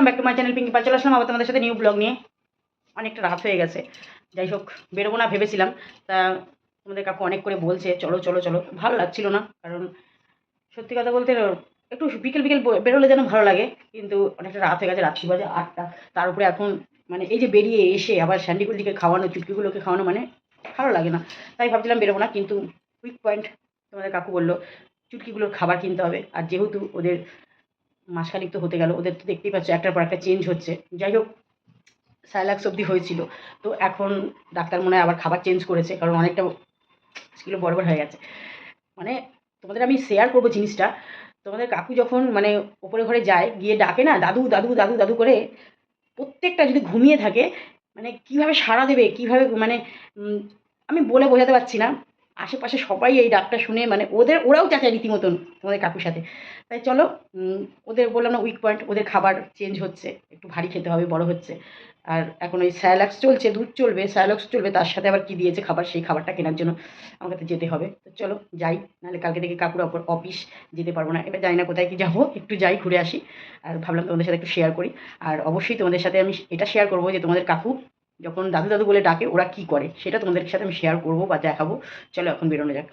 Welcome back to my channel Pinky Pal আসলাম আবার তোমাদের সাথে নিউ ব্লগ নিয়ে। অনেকটা রাত হয়ে গেছে। যাই হোক, বেরোবো না ভেবেছিলাম। তা তোমাদের কাকু অনেক করে বলছে, চলো চলো চলো। ভালো লাগছিল না, কারণ সত্যি কথা বলতে একটু বিকেল বিকেল বেরোলে যেন ভালো লাগে। কিন্তু অনেকটা রাত হয়ে গেছে, রাত্রি বাজে আটটা। তার উপরে এখন মানে এই যে বেরিয়ে এসে আবার স্যান্ডিগুলিকে খাওয়ানো, চুটকিগুলোকে খাওয়ানো মানে ভালো লাগে না। তাই ভাবছিলাম বেরোবো না, কিন্তু উইক পয়েন্ট তোমাদের কাকু বলল, চুটকিগুলোর খাবার কিনতে হবে। আর যেহেতু ওদের মাসখানিক তো হতে গেল, ওদের তো দেখতেই পাচ্ছ একটার পর একটা চেঞ্জ হচ্ছে। যাই হোক, স্যালাক্স অবধি হয়েছিল। তো এখন ডাক্তার মনে হয় আবার খাবার চেঞ্জ করেছে, কারণ অনেকটা কিলো বড় বড় হয়ে গেছে। মানে তোমাদের আমি শেয়ার করব জিনিসটা। তোমাদের কাকু যখন মানে ওপরে ঘরে যায়, গিয়ে ডাকে না, দাদু দাদু দাদু দাদু করে প্রত্যেকটা যদি ঘুমিয়ে থাকে মানে কীভাবে সাড়া দেবে, কীভাবে মানে আমি বলে বোঝাতে পারছি না। আশেপাশে সবাই এই ডাকটা শুনে মানে ওদের, ওরাও চাচায় রীতিমতন তোমাদের কাকুর সাথে। তাই চলো ওদের বললাম না উইক পয়েন্ট ওদের খাবার চেঞ্জ হচ্ছে, একটু ভারী খেতে হবে, বড় হচ্ছে। আর এখন ওই স্যালাক্স চলছে, দুধ চলবে, স্যালাক্স চলবে, তার সাথে আবার কি দিয়েছে খাবার, সেই খাবারটা কেনার জন্য আমাকে তো যেতে হবে। তো চলো, যাই, নাহলে কালকে থেকে কাকুর অপর অফিস যেতে পারব না। এবার জানি না কোথায় কি যাব, একটু যাই, ঘুরে আসি। আর ভাবলাম তোমাদের সাথে একটু শেয়ার করি। আর অবশ্যই তোমাদের সাথে আমি এটা শেয়ার করব যে তোমাদের কাকু যখন দাদু দাদু বলে ডাকে, ওরা কি করে? সেটা তোমাদের সাথে আমি শেয়ার করব বা দেখাবো। চলো এখন বেরোনো যাক।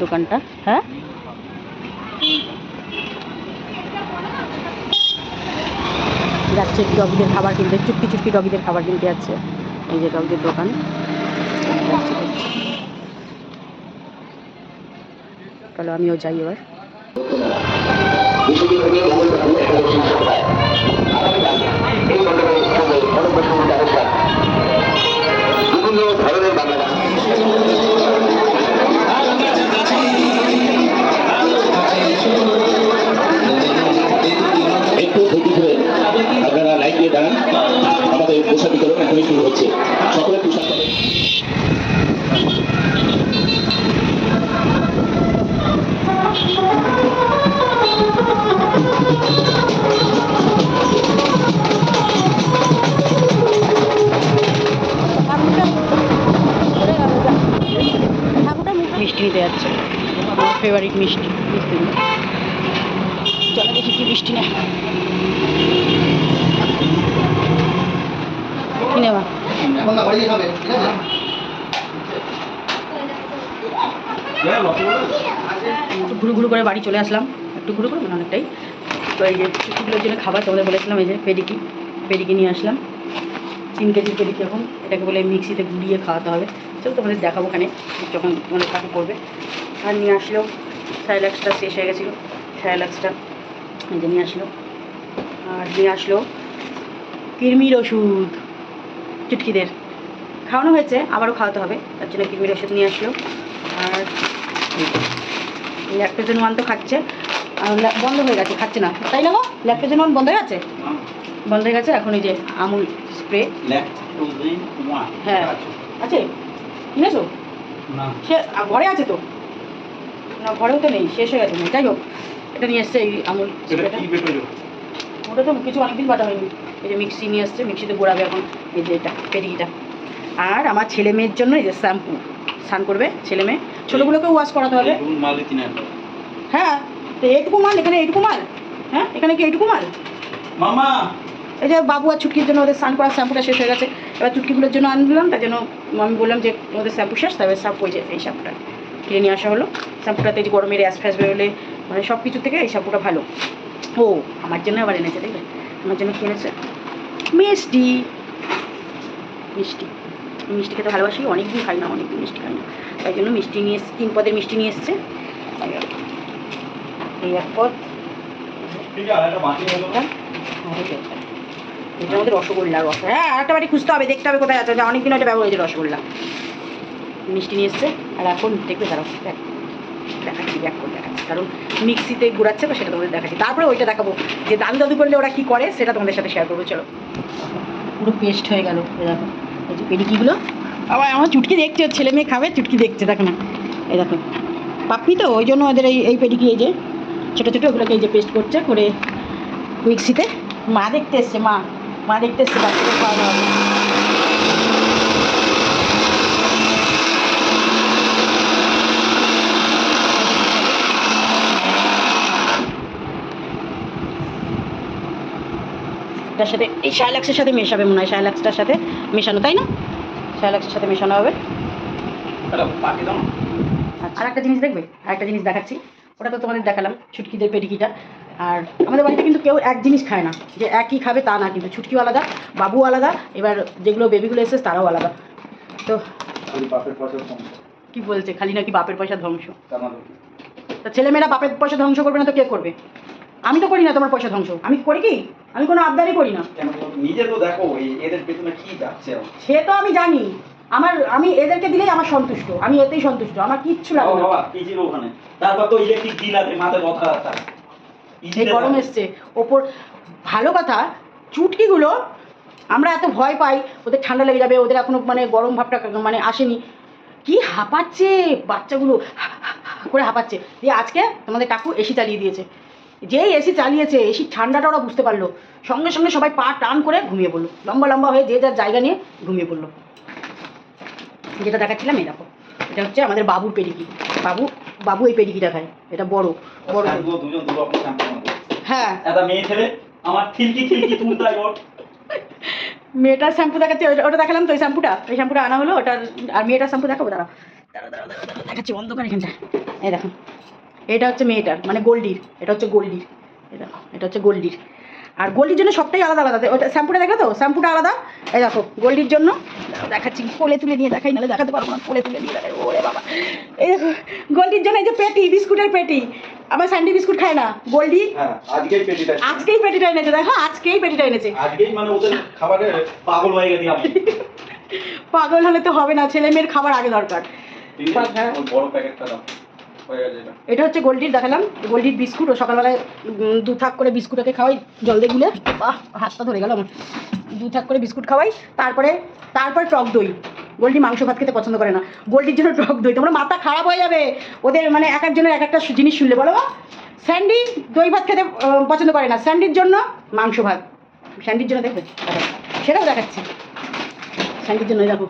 দোকানটা হ্যাঁ যাচ্ছে ডগিদের খাবার কিনতে চুটকি চুটকি ডগিদের খাবার কিনতে যাচ্ছে এই যে ডগিদের দোকান। চলো আমিও যাই এবার বিভিন্ন লাইন দিয়ে দাঁড়ান। আমাদের পোশাক বিতরণ এখনই শুরু হচ্ছে। সকলে পোশাক মিষ্টি নিতে যাচ্ছে। আমার ফেভারিট মিষ্টি। চলো দেখি কি মিষ্টি নেয়। নেবা একটু ঘুরু ঘুরু করে বাড়ি চলে আসলাম। একটু ঘুরু ঘুরু মানে অনেকটাই। তো এই যে চুটিগুলোর জন্য খাবার তোমাদের বলেছিলাম এই যে পেডিকি। পেডিকি নিয়ে আসলাম। তিন কেজির পেডিকি এখন। এটাকে বলে মিক্সিতে গুড়িয়ে খাওয়াতে হবে। চলো তোমাদের দেখাবো ওখানে যখন তোমাদের কাকু করবে। আর নিয়ে আসলো স্যালাক্সটা শেষ হয়ে গেছিল। স্যালাক্সটা এই যে নিয়ে আসলো। আর নিয়ে আসলো কৃমির ওষুধ। চুটকিদের খাওয়ানো হয়েছে আবারও খাওয়াতে হবে। তার জন্য কৃমির ওষুধ নিয়ে আসলো। আর ল্যাকটোজেন ওয়ান তো খাচ্ছে। আর বন্ধ হয়ে গেছে খাচ্ছে না। তাই না গো? ল্যাকটোজেন ওয়ান বন্ধ হয়ে গেছে? বন্ধ হয়ে গেছে? এখন এই যে আমুল স্প্রে। হ্যাঁ। আছে? কিনেছো? না। সে ঘরে আছে তো? না ঘরেও তো নেই শেষ হয়ে গেছে। যাই হোক এটা নিয়ে এসছে এই আমুল স্প্রেটা। ওটা তো কিছু অনেকদিন বাটা হয়নি এই যে মিক্সি নিয়ে আসছে মিক্সিতে গোড়াবে এখন এই যে এটা পেটিকিটা আর আমার ছেলে মেয়ের জন্য এই যে শ্যাম্পু স্নান করবে ছেলে মেয়ে। ছোটোগুলোকেও ওয়াশ করাতে হবে। হ্যাঁ তো এইটুকু মাল এখানে এইটুকু মাল? হ্যাঁ এখানে কি এইটুকু মাল? মামা! এই যে বাবু আর ছুটকির জন্য ওদের স্নান করার শ্যাম্পুটা শেষ হয়ে গেছে। এবার চুটকিগুলোর জন্য আনলাম তার জন্য আমি বললাম যে ওদের শ্যাম্পু শেষ তবে শ্যাম্পু হয়েছে এই শ্যাম্পুটা কিনে নিয়ে আসা হলো। শ্যাম্পুটাতে যে গরমে র্যাশ ফ্যাশ বেরোলে মানে সব কিছু থেকে এই শ্যাম্পুটা ভালো। ও আমার জন্য আবার এনেছে দেখবে আমার জন্য কি এনেছে মিষ্টি। মিষ্টি। মিষ্টি খেতে ভালোবাসি অনেকদিন খাই না অনেকদিন মিষ্টি খাই না। তাই জন্য মিষ্টি নিয়ে এসছে তিন পদের মিষ্টি নিয়ে এসছে। এই এক পদ। আর এটার মধ্যে রসগোল্লা রস। হ্যাঁ একটা বাড়ি খুঁজতে হবে দেখতে হবে কোথায় আছে। অনেকদিন এটা ব্যবহার হয়েছে রসগোল্লা। মিষ্টি নিয়ে এসছে আর এখন দেখবে তারা দেখ দেখাচ্ছি ব্যাক করে দেখাচ্ছি। কারণ মিক্সিতে গুড়াচ্ছে তো সেটা তোমাদের দেখাচ্ছি। তারপরে ওইটা দেখাবো যে দাদু দাদু করলে ওরা কী করে সেটা তোমাদের সাথে শেয়ার করব চলো। পুরো পেস্ট হয়ে গেল। দেখো, এই যে পেডিকিগুলো। আবার আমার চুটকি দেখছে ছেলে মেয়ে খাবে, চুটকি দেখছে, দেখো না। এই দেখো পাপি তো, ওই জন্য ওদের এই এই পেডিকি, এই যে ছোটো ছোটো ওগুলোকে এই যে পেস্ট করছে করে মিক্সিতে। মা দেখতে এসছে, মা মা দেখতে এসছে, বাচ্চাদের খাওয়া হবে এটার সাথে এই শাইলাক্সের সাথে মেশাবে মনে হয় শাইলাক্সটার সাথে মেশানো তাই না? শাইলাক্সের সাথে মেশানো হবে। না। আর একটা জিনিস দেখবে? আর একটা জিনিস দেখাচ্ছি। ওটা তো তোমাদের দেখালাম ছুটকিদের পেটিকিটা আর আমাদের বাড়িতে কিন্তু কেউ এক জিনিস খায় না যে একই খাবে তা না কিন্তু ছুটকিও আলাদা বাবু আলাদা এবার যেগুলো বেবিগুলো এসেছে তারাও আলাদা। তো কি বলছে? খালি নাকি বাপের পয়সা ধ্বংস? মানে? তা ছেলেমেয়েরা বাপের পয়সা ধ্বংস করবে না তো কে করবে? আমি তো করি না তোমার পয়সা ধ্বংস। আমি করি কি? আমি কোনো আবদারই করি না। নিজে তো দেখো এদের পেছনে কি যাচ্ছে সে তো আমি জানি। আমার আমি এদেরকে দিলেই আমার সন্তুষ্ট। আমি এতেই সন্তুষ্ট। আমার কিচ্ছু লাগে না। বাবা কি ছিল ওখানে? তারপর তো ইলেকট্রিক বিল আছে মাথায় কথা আছে। এই গরম এসছে। ওপর ভালো কথা চুটকিগুলো আমরা এত ভয় পাই ওদের ঠান্ডা লেগে যাবে ওদের এখনও মানে গরম ভাবটা মানে আসেনি। কি হাঁপাচ্ছে বাচ্চাগুলো। করে হাঁপাচ্ছে। দিয়ে আজকে তোমাদের কাকু এসি চালিয়ে দিয়েছে। যেই এসি চালিয়েছে এসি ঠান্ডাটা ওরা বুঝতে পারল। সঙ্গে সঙ্গে সবাই পা টান করে ঘুমিয়ে পড়ল। লম্বা লম্বা হয়ে যে যার জায়গা নিয়ে ঘুমিয়ে পড়ল। যেটা দেখাচ্ছিলাম এই দেখো। এটা হচ্ছে আমাদের বাবুর পেডিকি বাবু বাবু এই পেডিকিটা খায় এটা বড়। বড় আমাদের। হ্যাঁ। মেয়ে ছেলে আমার মেয়েটার শ্যাম্পু দেখাচ্ছে ওটা- দেখালাম তো ওই শ্যাম্পুটা। ওই শ্যাম্পুটা আনা হলো ওটার আর মেয়েটার শ্যাম্পু দেখাবো দাঁড়া দাঁড়া দাঁড়া দেখাচ্ছি অন্ধকার এখানটা এই দেখো। এটা হচ্ছে মেয়েটার মানে গোল্ডির এটা হচ্ছে গোল্ডির দেখো এটা হচ্ছে গোল্ডির। আর গোল্ডির জন্য সবটাই আলাদা আলাদা ওটা শ্যাম্পুটা দেখো তো? শ্যাম্পুটা আলাদা? এই দেখো গোল্ডির জন্য দেখাচ্ছি কোলে তুলে নিয়ে দেখাই নাহলে দেখাতে পারব না কোলে তুলে নিয়ে দেখাই ওরে বাবা। এই দেখো গোল্ডির জন্য এই যে পেটি বিস্কুটের পেটি আমার স্যান্ডি বিস্কুট খায় না গোল্ডি? হ্যাঁ আজকেই পেটিটা আজকেই পেটিটা এনেছে দেখো আজকেই পেটিটা এনেছে। আজকেই মানে ওদের খাবারে পাগল হয়ে গেছি আমি। পাগল হলে তো হবে না ছেলে মেয়ের খাবার আগে দরকার। হ্যাঁ। বড় প্যাকেটটা দাও। এটা। হচ্ছে গোল্ডির দেখালাম। গোল্ডির বিস্কুট ও সকালবেলায় দু থাক করে বিস্কুট ওকে খাওয়াই, জল দিয়ে গুলে। বাহ, হাতটা ধরে গেল আমার। দু থাক করে বিস্কুট খাওয়াই, তারপরে তারপরে টক দই। গোল্ডি মাংস ভাত খেতে পছন্দ করে না। গোল্ডির জন্য টক দই। তোমরা মাথা খারাপ হয়ে যাবে। ওদের মানে এক একজনের এক একটা জিনিস শুনলে। বলো স্যান্ডি দই ভাত খেতে পছন্দ করে না। স্যান্ডির জন্য মাংস ভাত। স্যান্ডির জন্য দেখবে সেটাও দেখাচ্ছি। স্যান্ডির জন্য দেখো,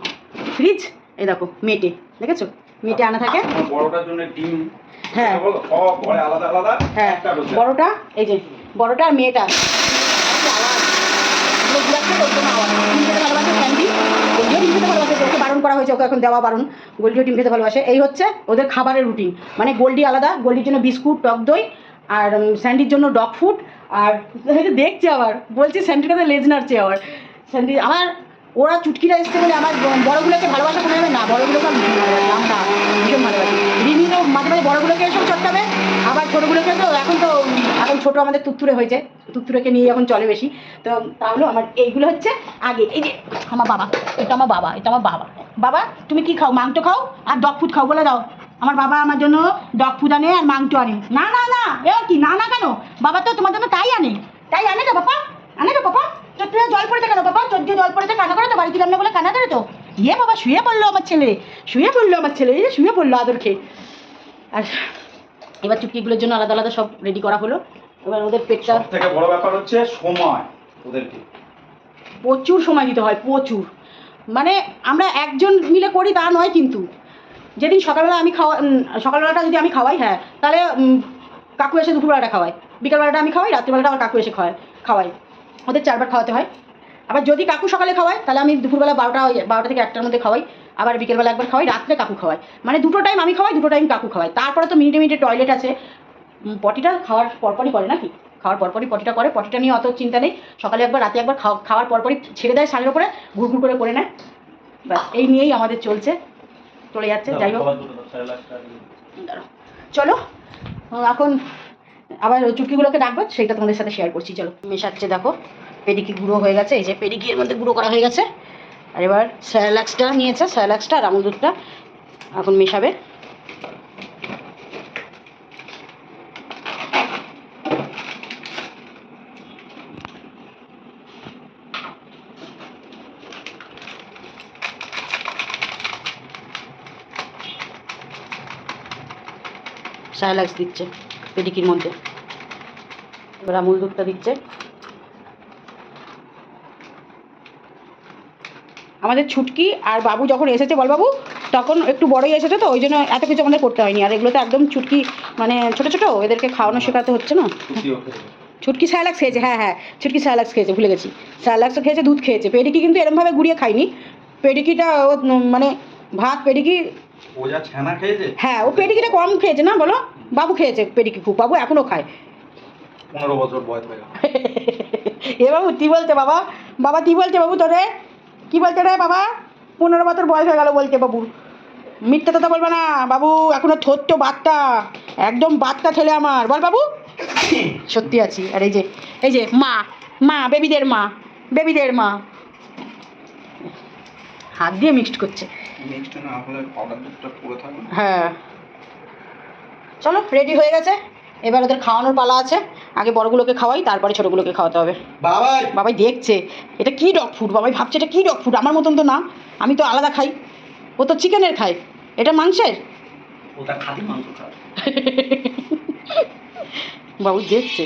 ফ্রিজ, এই দেখো, মেটে। দেখেছ? মেটে আনা থাকে। বড়টার জন্য ডিম হ্যাঁ। আলাদা আলাদা হ্যাঁ বড়টা এই যে বড়টা আর মেয়েটা। বারণ করা হয়েছে ওকে এখন দেওয়া বারণ। গোল্ডিও ডিম খেতে ভালোবাসে। এই হচ্ছে ওদের খাবারের রুটিন মানে গোল্ডি আলাদা গোল্ডির জন্য বিস্কুট টক দই আর স্যান্ডির জন্য ডগ ফুড আর দেখছে আবার বলছি স্যান্ডির কাছে লেজ নাড়ছে আবার। স্যান্ডি আমার ওরা চুটকিরা এসছে বলে আমার বড়গুলোকে ভালোবাসা কমে যাবে না, বড়গুলোকে আমি ভীষণ ভালোবাসি আমরা ভীষণ ভালোবাসি। রিমি তো মাঝে মাঝে বড়গুলোকে এসব চটকাবে, আবার ছোটোগুলোকে তো এখন তো এখন ছোটো আমাদের তুত্তুরে হয়েছে, তুত্তুরেকে নিয়ে এখন চলে বেশি। তো তাহলে আমার এইগুলো হচ্ছে আগে, এই যে আমার বাবা, এটা আমার বাবা, এটা আমার বাবা। বাবা, তুমি কি খাও? মাংস খাও? আর ডগ ফুড খাও বলে দাও। আমার বাবা আমার জন্য ডগ ফুড আনে আর মাংস আনে। না না না, এ কি? না না কেন? বাবা তো তোমার জন্য তাই আনে। তাই আনে তো বাবা, আনে তো বাবা। চোদ্দ জল পড়েছে কেন বাবা? চোদ্দ জল পড়েছে কানা করে তো বাড়িতে রান্না বলে কানা করে তো। ইয়ে বাবা শুয়ে পড়ল আমার ছেলে। শুয়ে পড়ল আমার ছেলে এই শুয়ে পড়ল আদর খেয়ে আর এবার চুটকিগুলোর জন্য আলাদা আলাদা সব রেডি করা হলো। এবার ওদের পেটটা থেকে বড় ব্যাপার হচ্ছে সময় ওদেরকে। প্রচুর সময় দিতে হয় প্রচুর। মানে আমরা একজন মিলে করি তা নয় কিন্তু। যেদিন সকালবেলা আমি খাওয়া সকালবেলাটা যদি আমি খাওয়াই হ্যাঁ তাহলে কাকু এসে দুপুরবেলাটা খাওয়াই বিকালবেলাটা আমি খাওয়াই রাত্রিবেলাটা আমার কাকু এসে খাওয়াই খাওয়াই ওদের চারবার খাওয়াতে হয়। আবার যদি কাকু সকালে খাওয়ায় তাহলে আমি দুপুরবেলা বারোটা বারোটা থেকে একটার মধ্যে খাওয়াই আবার বিকেলবেলা একবার খাওয়াই রাত্রে কাকু খাওয়াই মানে দুটো টাইম আমি খাওয়াই দুটো টাইম কাকু খাওয়াই তারপরে তো মিনিটে মিনিটে টয়লেট আছে। পটিটা খাওয়ার পরপরই করে নাকি? খাওয়ার পরপরই পটিটা করে পটিটা নিয়ে অত চিন্তা নেই। সকালে একবার রাতে একবার খাওয়া- খাওয়ার পরপরই ছেড়ে দেয় শাড়ির উপরে ঘুরঘুর করে করে নেয়। ব্যাস এই নিয়েই আমাদের চলছে। চলে যাচ্ছে যাই হোক। চলো এখন আবার ওই চুটকিগুলোকে ডাকবো সেটা তোমাদের সাথে শেয়ার করছি, চলো। মেশাচ্ছে, দেখো। পেডিকি গুঁড়ো হয়ে গেছে, এই যে পেডিকির মধ্যে গুঁড়ো করা হয়ে গেছে। আর এবার স্যালাক্সটা নিয়েছে, স্যালাক্সটা, আর আমুল এখন মেশাবে। সাইলাক্স দিচ্ছে। পেডিকির মধ্যে। এবার আমুল দুধটা দিচ্ছে। আমাদের ছুটকি আর বাবু যখন এসেছে বল বাবু তখন একটু বড়ই এসেছে তো ওই জন্য এত কিছু আমাদের করতে হয়নি। আর এগুলো তো একদম ছুটকি মানে ছোটো ছোটো এদেরকে খাওয়ানো শেখাতে হচ্ছে না? ছুটকি স্যালাক্স খেয়েছে হ্যাঁ হ্যাঁ ছুটকি স্যালাক্স খেয়েছে ভুলে গেছি। স্যালাক্সও খেয়েছে দুধ খেয়েছে। পেডিকি কিন্তু এরমভাবে গুড়িয়ে খায়নি। পেডিকিটা মানে ভাত পেডিকি ও যা ছানা খেয়েছে? হ্যাঁ ও পেডিকিটা কম খেয়েছে না বলো? বাবু খেয়েছে পেডিকি খুব বাবু এখনও খায়। পনেরো বছর বয়স হয়ে গেল। এ বাবু কি বলছে বাবা? বাবা কি বলছে বাবু তোরে? কি বলছে রে বাবা? পনেরো বছর বয়স হয়ে গেল বলছে বাবু। মিথ্যা কথা বলবে না। বাবু এখনও ছোট্ট বাচ্চা। একদম বাচ্চা ছেলে আমার। বল বাবু। সত্যি আছি। আর এই যে এই যে মা মা বেবিদের মা বেবিদের মা। হাত দিয়ে মিক্সড করছে। নেক্সট না হলে পাউডার দুধটা পুরো থাকবে? হ্যাঁ। চলো রেডি হয়ে গেছে। এবার ওদের খাওয়ানোর পালা আছে। আগে বড়গুলোকে খাওয়াই তারপরে ছোটোগুলোকে খাওয়াতে হবে। বাবা বাবাই দেখছে। এটা কি ডগ ফুড বাবাই ভাবছে এটা কি ডগ ফুড আমার মতন তো না। আমি তো আলাদা খাই। ও তো চিকেনের খায়। এটা মাংসের? ওটা খাঁটি মাংস খাবে বাবু দেখছে।